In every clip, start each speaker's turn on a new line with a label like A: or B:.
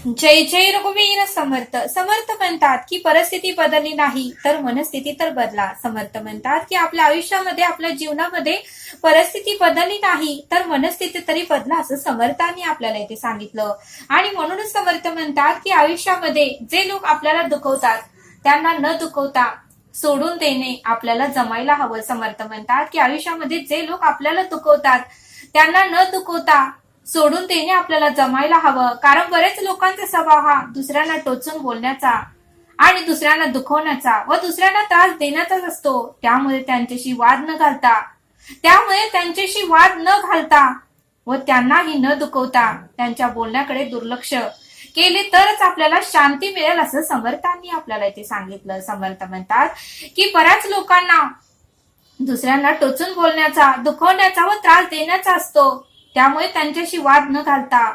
A: जय जय रघुवीर समर्थ. समर्थ म्हणतात की परिस्थिती बदलली नाही तर मनस्थिती तर बदला. समर्थ म्हणतात की आपल्या आयुष्यामध्ये आपल्या जीवनामध्ये परिस्थिती बदलली नाही तर मनस्थिती तरी बदला असं समर्थांनी आपल्याला इथे सांगितलं. आणि म्हणूनच समर्थ म्हणतात की आयुष्यामध्ये जे लोक आपल्याला दुखवतात त्यांना न दुखवता सोडून देणे आपल्याला जमायला हवं. समर्थ म्हणतात की आयुष्यामध्ये जे लोक आपल्याला दुखवतात त्यांना न दुखवता सोडून देणे आपल्याला जमायला हवं. कारण बरेच लोकांचा स्वभाव हा दुसऱ्यांना टोचून बोलण्याचा आणि दुसऱ्यांना दुखवण्याचा व दुसऱ्यांना त्रास देण्याचाच असतो. त्यामुळे त्यांच्याशी वाद न घालता त्यामुळे त्यांच्याशी वाद न घालता व त्यांनाही न दुखवता त्यांच्या बोलण्याकडे दुर्लक्ष केले तरच आपल्याला शांती मिळेल असं समर्थांनी आपल्याला इथे सांगितलं. समर्थ म्हणतात की बऱ्याच लोकांना दुसऱ्यांना टोचून बोलण्याचा दुखवण्याचा व त्रास देण्याचा असतो. त्यामुळे त्यांच्याशी वाद न घालता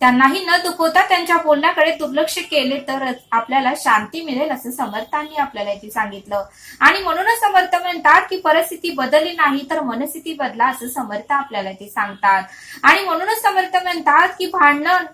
A: त्यांनाही न दुखवता त्यांच्या बोलण्याकडे दुर्लक्ष केले तरच आपल्याला शांती मिळेल असं समर्थांनी आपल्याला इथे सांगितलं. आणि म्हणूनच समर्थ म्हणतात की परिस्थिती बदलली नाही तर मनस्थिती बदला असं समर्थ आपल्याला इथे सांगतात. आणि म्हणूनच समर्थ म्हणतात की भांडण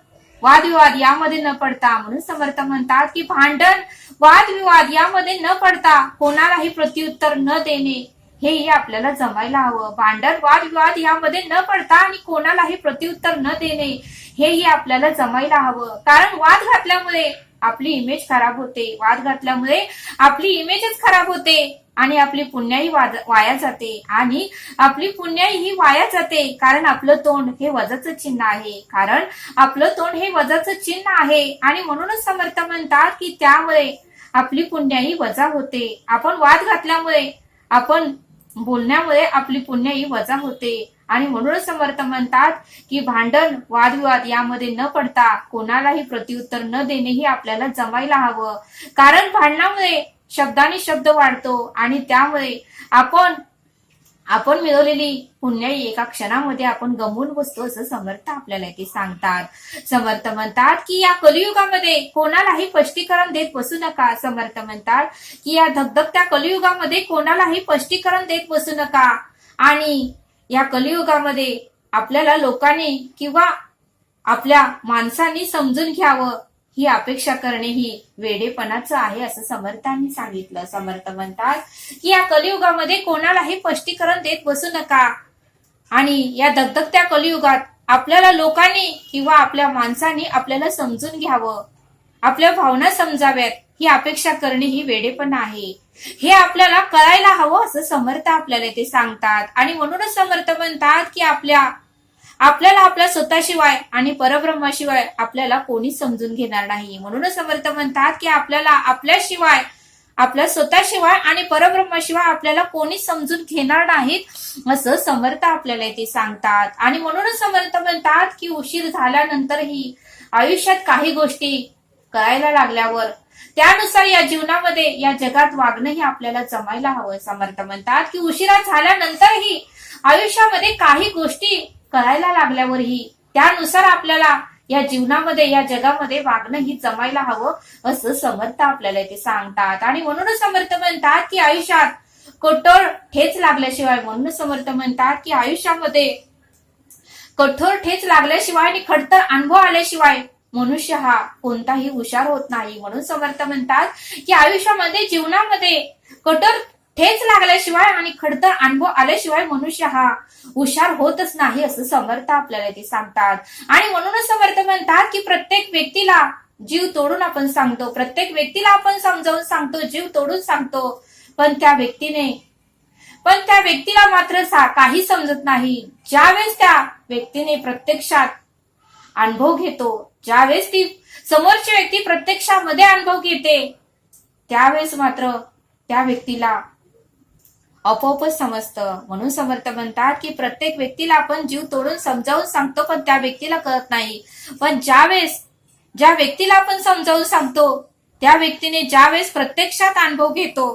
A: वादविवाद यामध्ये न पडता म्हणून समर्थ म्हणतात की भांडण वादविवाद यामध्ये न पडता कोणालाही प्रत्युत्तर न देणे हेही आपल्याला जमायला हवं. भांडण वादविवाद यामध्ये न पडता आणि कोणालाही प्रत्युत्तर न देणे हेही आपल्याला जमायला हवं. कारण वाद घातल्यामुळे आपली इमेज खराब होते. वाद घातल्यामुळे आपली इमेजच खराब होते आणि आपली पुण्याही वाया जाते. आणि आपली पुण्याही ही वाया जाते. कारण आपलं तोंड हे वजाचं चिन्ह आहे. कारण आपलं तोंड हे वजाचं चिन्ह आहे. आणि म्हणूनच समर्थ म्हणतात की त्यामुळे आपली पुण्याही वजा होते. आपण वाद घातल्यामुळे आपण बोलण्यामुळे आपली पुण्याही वजा होते. आणि म्हणूनच समर्थ म्हणतात की भांडण वादविवाद यामध्ये न पडता कोणालाही प्रत्युत्तर न देणे हे आपल्याला जमायला हवं. कारण भांडणामुळे शब्दाने शब्द वाढतो आणि त्यामुळे आपण आपण मिळवलेली पुण्याई एका क्षणामध्ये आपण गमवून बसतो असं समर्थ आपल्याला ते सांगतात. समर्थ म्हणतात की या कलियुगामध्ये कोणालाही स्पष्टीकरण देत बसू नका. समर्थ म्हणतात की या धगधगत्या कलियुगामध्ये कोणालाही स्पष्टीकरण देत बसू नका. आणि या कलियुगामध्ये आपल्याला लोकांनी किंवा आपल्या माणसांनी समजून घ्यावं. ही अपेक्षा करणे ही वेडेपणाचं आहे असं समर्थांनी सांगितलं. समर्थ म्हणतात की या कलियुगामध्ये कोणालाही स्पष्टीकरण देत बसू नका. आणि या दगदगत्या कलियुगात आपल्याला लोकांनी किंवा आपल्या माणसांनी आपल्याला समजून घ्यावं. आपल्या भावना समजाव्यात. ही अपेक्षा करणे ही वेडेपणा आहे. हे आपल्याला कळायला हवं असं समर्थ आपल्याला ते सांगतात. आणि म्हणूनच समर्थ म्हणतात की आपल्या आपल्याला आपल्या स्वतःशिवाय आणि परब्रह्माशिवाय आपल्याला कोणीच समजून घेणार नाही. म्हणूनच समर्थ म्हणतात की आपल्याला आपल्याशिवाय आपल्या स्वतःशिवाय आणि परब्रह्माशिवाय आपल्याला कोणीच समजून घेणार नाहीत असं समर्थ आपल्याला इथे सांगतात. आणि म्हणूनच समर्थ म्हणतात की उशीर झाल्यानंतरही आयुष्यात काही गोष्टी कळायला लागल्यावर त्यानुसार या जीवनामध्ये या जगात वागणंही आपल्याला जमायला हवं. समर्थ म्हणतात की उशिरा झाल्यानंतरही आयुष्यामध्ये काही गोष्टी कळायला लागल्यावरही त्यानुसार आपल्याला या जीवनामध्ये या जगामध्ये वागणं ही जमायला हवं असं समर्थ आपल्याला इथे सांगतात. आणि म्हणूनच समर्थ म्हणतात की आयुष्यात कठोर ठेच लागल्याशिवाय म्हणून समर्थ म्हणतात की आयुष्यामध्ये कठोर ठेच लागल्याशिवाय आणि खडतर अनुभव आल्याशिवाय मनुष्य हा कोणताही हुशार होत नाही. म्हणून समर्थ म्हणतात की आयुष्यामध्ये जीवनामध्ये कठोर ठेच लागल्याशिवाय आणि खडतर अनुभव आल्याशिवाय मनुष्य हा हुशार होतच नाही असं समर्थ आपल्याला ते सांगतात. आणि म्हणूनच समर्थ म्हणतात की प्रत्येक व्यक्तीला जीव तोडून आपण सांगतो. प्रत्येक व्यक्तीला आपण समजावून सांगतो जीव तोडून सांगतो. पण त्या व्यक्तीने पण त्या व्यक्तीला मात्र सा- काही समजत नाही. ज्यावेळेस त्या व्यक्तीने प्रत्यक्षात अनुभव घेतो ज्यावेळेस ती समोरची व्यक्ती प्रत्यक्षामध्ये अनुभव घेते त्यावेळेस मात्र त्या व्यक्तीला आपोआपच समजतं. म्हणून समर्थ म्हणतात की प्रत्येक व्यक्तीला आपण जीव तोडून समजावून सांगतो पण त्या व्यक्तीला कळत नाही. पण ज्यावेळेस ज्या व्यक्तीला आपण समजावून सांगतो त्या व्यक्तीने ज्यावेळेस प्रत्यक्षात अनुभव घेतो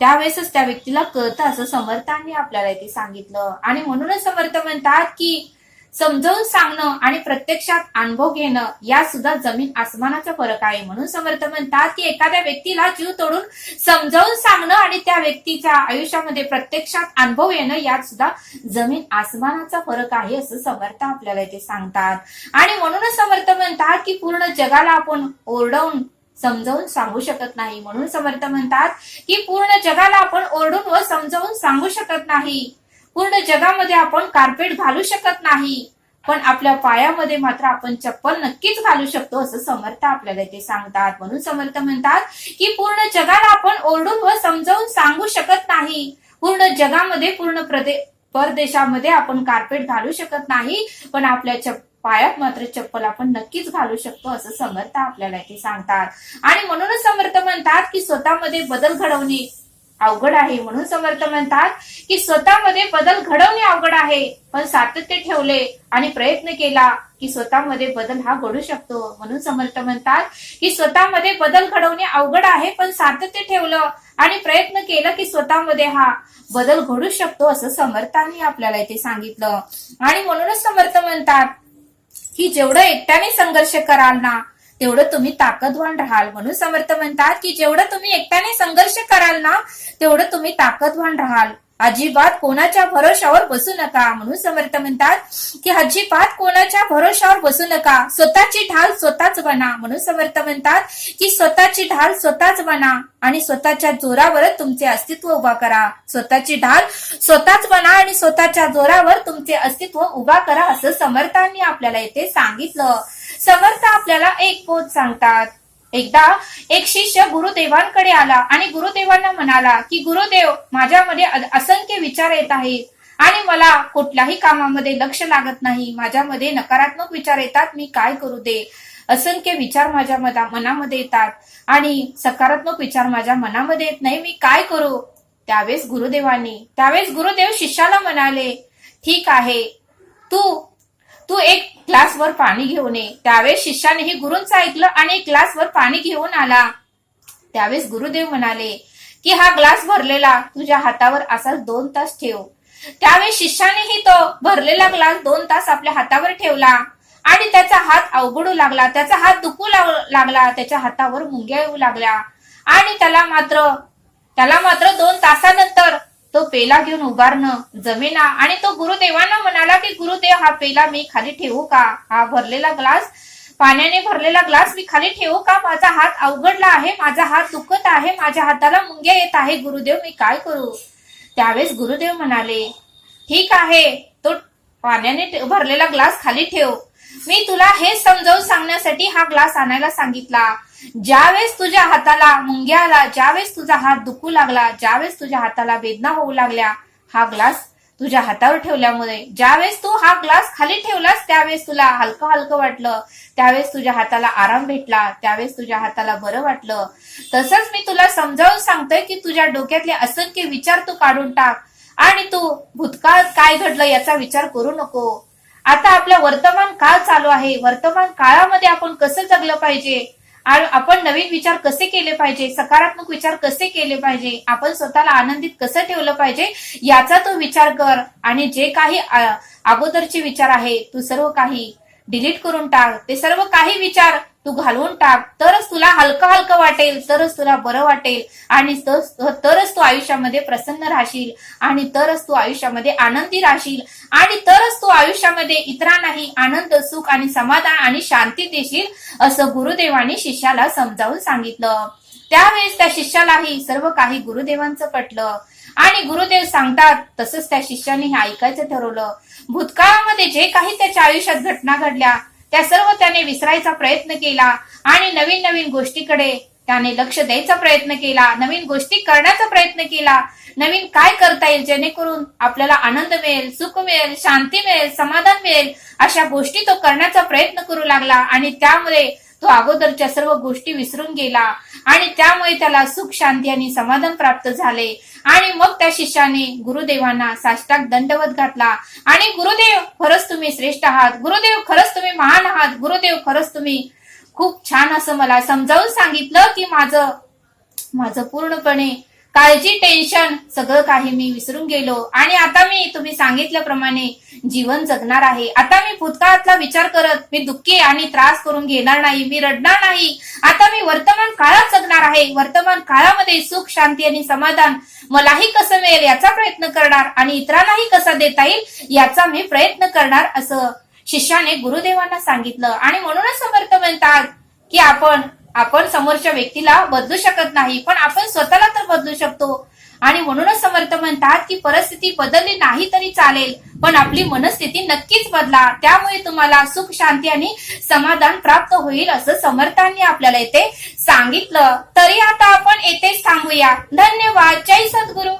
A: त्यावेळेसच त्या व्यक्तीला कळतं असं समर्थांनी आपल्याला इथे सांगितलं. आणि म्हणूनच समर्थ म्हणतात की समजावून सांगणं आणि प्रत्यक्षात अनुभव घेणं यात सुद्धा जमीन आसमानाचा फरक आहे. म्हणून समर्थ म्हणतात की एखाद्या व्यक्तीला जीव तोडून समजावून सांगणं आणि त्या व्यक्तीच्या आयुष्यामध्ये प्रत्यक्षात अनुभव येणं यात सुद्धा जमीन आसमानाचा फरक आहे असं समर्थ आपल्याला इथे सांगतात. आणि म्हणूनच समर्थ म्हणतात की पूर्ण जगाला आपण ओरडवून समजावून सांगू शकत नाही. म्हणून समर्थ म्हणतात की पूर्ण जगाला आपण ओरडून व समजावून सांगू शकत नाही. पूर्ण जगामध्ये आपण कार्पेट घालू शकत नाही. पण आपल्या पायामध्ये मात्र आपण चप्पल नक्कीच घालू शकतो असं समर्थ आपल्याला इथे सांगतात. म्हणून समर्थ म्हणतात की पूर्ण जगाला आपण ओरडून व समजावून सांगू शकत नाही. पूर्ण जगामध्ये पूर्ण प्रदे परदेशामध्ये आपण कार्पेट घालू शकत नाही. पण आपल्या चप पायात मात्र चप्पल आपण नक्कीच घालू शकतो असं समर्थ आपल्याला इथे सांगतात. आणि म्हणूनच समर्थ म्हणतात की स्वतःमध्ये बदल घडवणे अवघड आहे म्हणून समर्थ म्हणतात की स्वतःमध्ये बदल घडवणे अवघड आहे. पण सातत्य ठेवले आणि प्रयत्न केला की स्वतःमध्ये बदल हा घडू शकतो. म्हणून समर्थ म्हणतात की स्वतःमध्ये बदल घडवणे अवघड आहे पण सातत्य ठेवलं आणि प्रयत्न केलं की स्वतःमध्ये हा बदल घडू शकतो असं समर्थांनी आपल्याला इथे सांगितलं. आणि म्हणूनच समर्थ म्हणतात की जेवढं एकट्याने संघर्ष कराल ना तेवढं तुम्ही ताकदवान राहाल म्हणून समर्थ म्हणतात की जेवढं तुम्ही एकट्याने संघर्ष कराल ना तेवढं तुम्ही ताकदवान राहाल. अजिबात कोणाच्या भरोशावर बसू नका म्हणून समर्थ म्हणतात की अजिबात कोणाच्या भरोशावर बसू नका. स्वतःची ढाल स्वतःच बना म्हणून समर्थ म्हणतात की स्वतःची ढाल स्वतःच बना आणि स्वतःच्या जोरावरच तुमचे अस्तित्व उभा करा. स्वतःची ढाल स्वतःच बना आणि स्वतःच्या जोरावर तुमचे अस्तित्व उभा करा असं समर्थांनी आपल्याला इथे सांगितलं. समर्थ आपल्याला एक बोध सांगतात. एकदा एक शिष्य गुरुदेवांकडे आला आणि गुरुदेवांना म्हणाला की गुरुदेव माझ्यामध्ये असंख्य विचार येत आहेत आणि मला कुठल्याही कामामध्ये लक्ष लागत नाही. माझ्यामध्ये नकारात्मक विचार येतात. मी काय करू दे? असंख्य विचार माझ्या मना- मनामध्ये येतात आणि सकारात्मक विचार माझ्या मनामध्ये येत नाही. मी काय करू? त्यावेळेस गुरुदेवांनी त्यावेळेस गुरुदेव शिष्याला म्हणाले ठीक आहे. तू तू एक ग्लासवर पाणी घेऊन ये. त्यावेळेस शिष्यानेही गुरुंचं ऐकलं आणि एक ग्लासवर पाणी घेऊन आला. त्यावेळेस गुरुदेव म्हणाले की हा ग्लास भरलेला तुझ्या हातावर असाच दोन तास ठेव. त्यावेळेस शिष्यानेही तो भरलेला ग्लास दोन तास आपल्या हातावर ठेवला आणि त्याचा हात अवघडू लागला. त्याचा हात दुखू लागला. त्याच्या हातावर मुंग्या येऊ लागल्या. आणि त्याला मात्र त्याला मात्र दोन तासानंतर तो पेला घेऊन उभारणं जमेना आणि तो गुरुदेवांना म्हणाला की गुरुदेव हा पेला मी खाली ठेवू का? हा भरलेला ग्लास पाण्याने भरलेला ग्लास मी खाली ठेवू का? माझा हात अवघडला आहे माझा हात दुखत आहे माझ्या हाताला मुंग्या येत आहे गुरुदेव मी काय करू? त्यावेळेस गुरुदेव म्हणाले ठीक आहे तो पाण्याने भरलेला ग्लास खाली ठेव मी तुला हे समजावून सांगण्यासाठी हा ग्लास आणायला सांगितला. ज्यावेळेस तुझ्या हाताला मुंग्या आला ज्यावेळेस तुझा हात दुखू लागला ज्यावेळेस तुझ्या हाताला वेदना होऊ लागल्या हा ग्लास तुझ्या हातावर ठेवल्यामुळे. ज्यावेळेस तू हा ग्लास खाली ठेवलास त्यावेळेस तुला हलकं हलकं वाटलं. त्यावेळेस तुझ्या हाताला आराम भेटला त्यावेळेस तुझ्या हाताला बरं वाटलं. तसंच मी तुला समजावून सांगतोय की तुझ्या डोक्यातले असंख्य विचार तू काढून टाक. आणि तू भूतकाळात काय घडलं याचा विचार करू नको. आता आपला वर्तमान काळ चालू आहे. वर्तमान काळामध्ये आपण कसं जगलं पाहिजे? आणि आपण नवीन विचार कसे केले पाहिजे? सकारात्मक विचार कसे केले पाहिजे? आपण स्वतःला आनंदित कसं ठेवलं पाहिजे? याचा तू विचार कर. आणि जे काही अगोदरचे विचार आहे तू सर्व काही डिलीट करून टाक. ते सर्व काही विचार तू घालवून टाक. तरच तुला हलकं हलकं वाटेल तरच तुला बरं वाटेल. आणि तरच तू आयुष्यामध्ये प्रसन्न राहशील. आणि तरच तू आयुष्यामध्ये आनंदी राहशील. आणि तरच तू आयुष्यामध्ये इतरांनाही आनंद सुख आणि समाधान आणि शांती देशील असं गुरुदेवाने शिष्याला समजावून सांगितलं. त्यावेळेस त्या शिष्यालाही सर्व काही गुरुदेवांचं पटलं. आणि गुरुदेव सांगतात तसंच त्या शिष्याने हे ऐकायचं ठरवलं. भूतकाळामध्ये जे काही त्याच्या आयुष्यात घटना घडल्या त्या सर्व त्याने विसरायचा प्रयत्न केला आणि नवीन नवीन गोष्टीकडे त्याने लक्ष द्यायचा प्रयत्न केला नवीन गोष्टी करण्याचा प्रयत्न केला. नवीन काय करता येईल जेणेकरून आपल्याला आनंद मिळेल सुख मिळेल शांती मिळेल समाधान मिळेल अशा गोष्टी तो करण्याचा प्रयत्न करू लागला आणि त्यामुळे तो अगोदरच्या सर्व गोष्टी विसरून गेला आणि त्यामुळे त्याला सुख शांती आणि समाधान प्राप्त झाले. आणि मग त्या शिष्याने गुरुदेवांना साष्टाक दंडवत घातला. आणि गुरुदेव खरंच तुम्ही श्रेष्ठ आहात. गुरुदेव खरंच तुम्ही महान आहात. गुरुदेव खरंच तुम्ही खूप छान असं मला समजावून सांगितलं की माझं माझं पूर्णपणे काळजी टेन्शन सगळं काही मी विसरून गेलो. आणि आता मी तुम्ही सांगितल्याप्रमाणे जीवन जगणार आहे. आता मी भूतकाळातला विचार करत मी दुःखी आणि त्रास करून घेणार नाही मी रडणार नाही. आता मी वर्तमान काळात जगणार आहे. वर्तमान काळामध्ये सुख शांती आणि समाधान मलाही कसं मिळेल याचा प्रयत्न करणार आणि इतरांनाही कसा देता येईल याचा मी प्रयत्न करणार असं शिष्याने गुरुदेवांना सांगितलं. आणि म्हणूनच समर्थ म्हणतात की आपण आपण समोरच्या व्यक्तीला बदलू शकत नाही पण आपण स्वतःला तर बदलू शकतो. आणि म्हणूनच समर्थ म्हणतात की परिस्थिती बदलली नाही तरी चालेल पण आपली मनस्थिती नक्कीच बदला. त्यामुळे तुम्हाला सुख शांती आणि समाधान प्राप्त होईल असं समर्थांनी आपल्याला येथे सांगितलं. तरी आता आपण येथेच थांबूया. धन्यवाद. जय सद्गुरू.